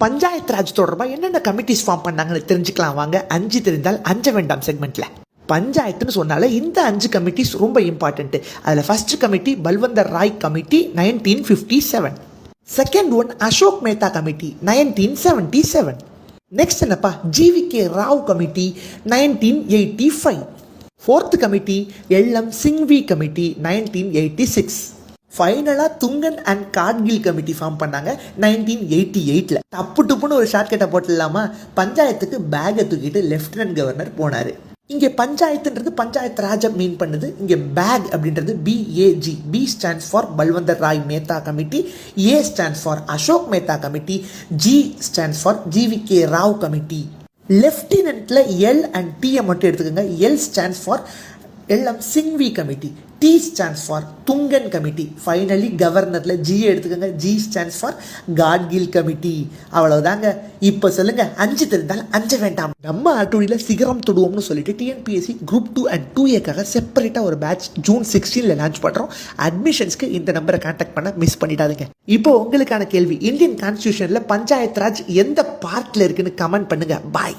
பஞ்சாயத்து ராஜ் தொடர்பாக என்னென்ன committees form பண்ணாங்கன்னு தெரிஞ்சுக்கலாம் வாங்க. அஞ்சு தெரிந்தால் அஞ்ச வேண்டாம் செக்மெண்ட்டில் பஞ்சாயத்துன்னு சொன்னாலே இந்த அஞ்சு கமிட்டிஸ் ரொம்ப இம்பார்ட்டண்ட்டு அதில் first committee Balwantar Rai committee nineteen fifty seven second one Ashok Mehta committee nineteen seventy seven next என்னப்பா G V K Rao committee nineteen eighty five fourth committee L M Singhvi committee nineteen eighty six ஃபைனலாக Thungon and Gadgil committee form பண்ணாங்க nineteen eighty எயிட்டில் டப்பு டுப்புன்னு ஒரு ஷார்ட்கட்டை போட்டுடலாமா? பஞ்சாயத்துக்கு பேக்கை தூக்கிட்டு lieutenant governor போனார். இங்கே பஞ்சாயத்துன்றது பஞ்சாயத்து ராஜா மீன் பண்ணுது. இங்கே பேக் அப்படின்றது P A G P stands for Balwantar Rai Mehta committee A stands for Ashok Mehta committee G stands for G V K Rao committee லெஃப்டினன்ட்ல L and டியை மட்டும் எடுத்துக்கோங்க. எல் ஸ்டாண்ட்ஸ் ஃபார் எல்லாம் Singhvi committee T stands for Thungon committee finally கவர்னரில் G எடுத்துக்கோங்க. G stands for Gadgil committee அவ்வளவுதாங்க. இப்போ சொல்லுங்க. அஞ்சு தெரிந்தால் அஞ்ச வேண்டாம். நம்ம ஆட்டோடியில் சிகரம் தொடுவோம்னு சொல்லிட்டு TNPSC group two and two ஏக்காக செப்பரேட்டாக ஒரு பேட்ச் ஜூன் சிக்ஸ்டீனில் லான்ச் பண்ணுறோம் அட்மிஷன்ஸ்க்கு இந்த நம்பரை கான்டாக்ட் பண்ண மிஸ் பண்ணிடாதுங்க. இப்போ உங்களுக்கான கேள்வி. இந்தியன் கான்ஸ்டியூஷனில் பஞ்சாயத்து ராஜ் எந்த பார்ட்டில் இருக்குன்னு கமெண்ட் பண்ணுங்கள் பாய்